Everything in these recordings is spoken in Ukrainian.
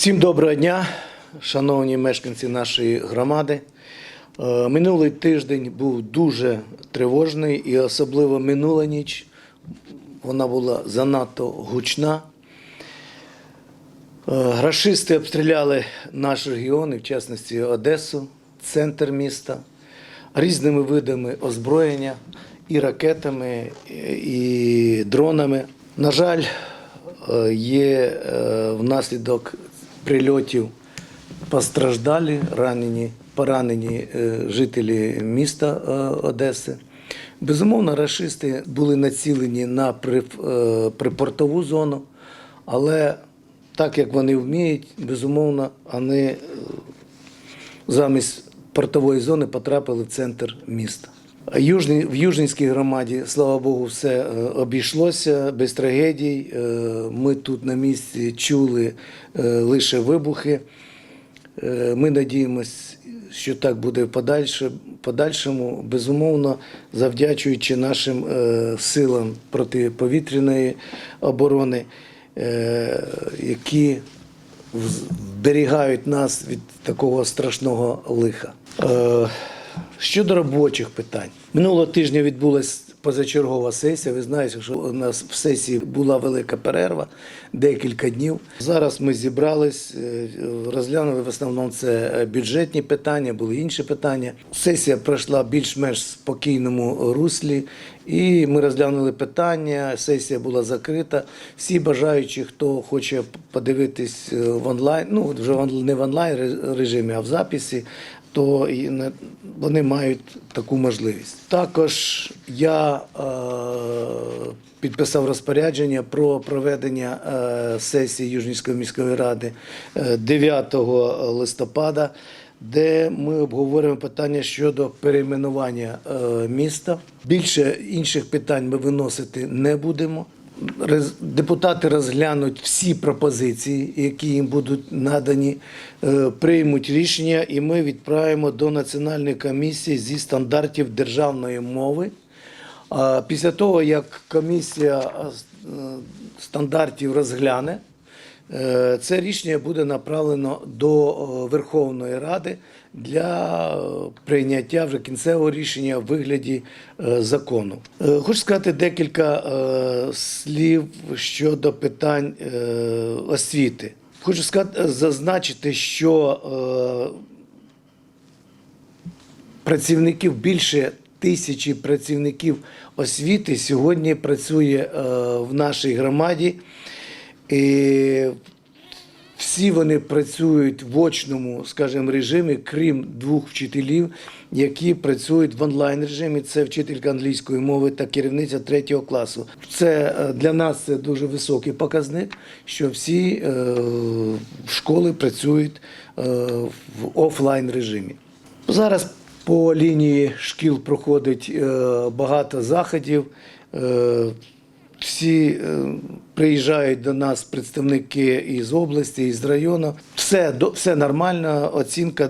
Всім доброго дня, шановні мешканці нашої громади. Е, Минулий тиждень був дуже тривожний і особливо минула ніч. Вона була занадто гучна. Е, Рашисти обстріляли наш регіон, і в частності Одесу, центр міста, різними видами озброєння, і ракетами, і дронами. На жаль, е, є внаслідок прильотів постраждалі, ранені, поранені е, жителі міста е, Одеси. Безумовно, рашисти були націлені на е, припортову зону, але так як вони вміють, безумовно, вони замість портової зони потрапили в центр міста. Южний, в Южненській громаді, слава Богу, все е, обійшлося без трагедій. Е, Ми тут на місці чули е, лише вибухи. Ми надіємось, що так буде в подальшому, безумовно, завдячуючи нашим силам протиповітряної оборони, які вберігають нас від такого страшного лиха. Щодо робочих питань, минулого тижня відбулася позачергова сесія. Ви знаєте, що у нас в сесії була велика перерва, декілька днів. Зараз ми зібрались, е, розглянули в основному це бюджетні питання, були інші питання. Сесія пройшла більш-менш спокійному руслі, і ми розглянули питання. Сесія була закрита. Всі бажаючі, хто хоче подивитись е, в онлайн, ну вже не в онлайн режимі, а в записі, то вони мають таку можливість. Також я е, підписав розпорядження про проведення е, сесії Южнівської міської ради е, 9 листопада, де ми обговорюємо питання щодо перейменування е, міста. Більше інших питань ми виносити не будемо. Депутати розглянуть всі пропозиції, які їм будуть надані, е, приймуть рішення, і ми відправимо до Національної комісії зі стандартів державної мови. Після того, як комісія е, стандартів розгляне, е, це рішення буде направлено до е, Верховної Ради для прийняття вже кінцевого рішення в вигляді закону. Хочу сказати декілька слів щодо питань освіти. Хочу сказати, зазначити, що працівників більше тисячі працівників освіти сьогодні працює е, в нашій громаді. І всі вони працюють в очному, скажімо, режимі, крім двох вчителів, які працюють в онлайн режимі. Це вчителька англійської мови та керівниця третього класу. Це е, для нас це дуже високий показник, що всі е, школи працюють е, в офлайн режимі. Зараз по лінії шкіл проходить е, багато заходів. Е, всі е, приїжджають до нас представники із області, із району. Все, все нормально, оцінка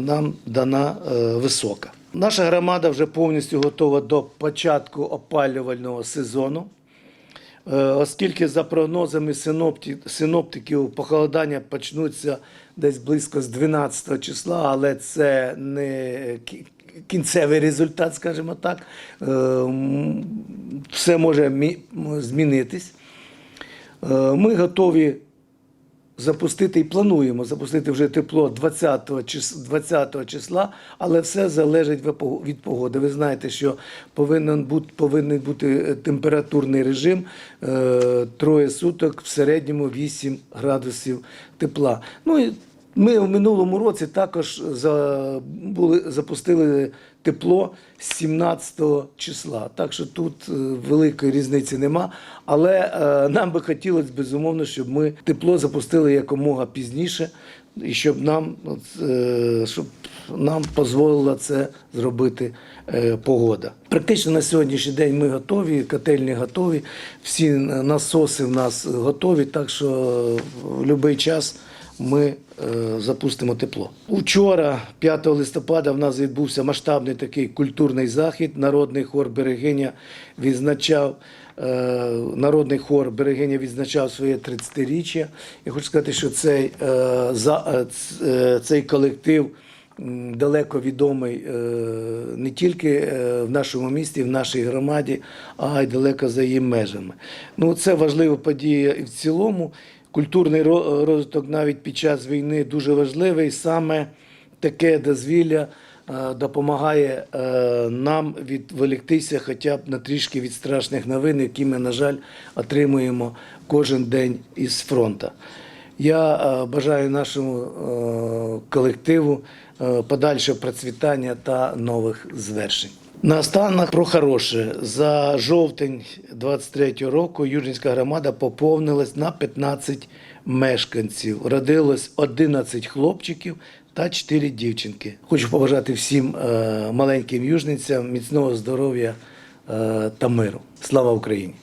нам дана висока. Наша громада вже повністю готова до початку опалювального сезону. Е, Оскільки за прогнозами синоптиків похолодання почнуться десь близько з 12 числа, але це не кінцевий результат, скажімо так. Е, Все може мі- змінитись. Е, Ми готові запустити і плануємо запустити вже тепло 20-го 20 числа, але все залежить від погоди. Ви знаєте, що повинен бути, повинен бути е, температурний режим е, троє суток, в середньому 8 градусів тепла. Ну і ми в минулому році також були, запустили тепло з 17 числа. Так що тут е, великої різниці нема. Але е, нам би хотілося безумовно, щоб ми тепло запустили якомога пізніше, і щоб нам, е, щоб нам дозволила це зробити погода. Практично на сьогоднішній день ми готові, котельні готові, всі насоси в нас готові, так що в будь-який час ми е, запустимо тепло. Учора, 5 листопада, в нас відбувся масштабний такий культурний захід. Народний хор Берегиня відзначав е, народний хор Берегиня відзначав своє 30-річчя. Я хочу сказати, що цей, е, цей колектив далеко відомий не тільки в нашому місті, в нашій громаді, а й далеко за її межами. Ну, це важлива подія і в цілому. Культурний розвиток навіть під час війни дуже важливий. Саме таке дозвілля е, допомагає е, нам відволіктися хоча б на трішки від страшних новин, які ми, на жаль, отримуємо кожен день із фронту. Я е, бажаю нашому колективу подальшого процвітання та нових звершень. Наостанок про хороше. За жовтень 23 року Южинська громада поповнилась на 15 мешканців. Родилось 11 хлопчиків та 4 дівчинки. Хочу побажати всім е, маленьким южницям міцного здоров'я е, та миру. Слава Україні!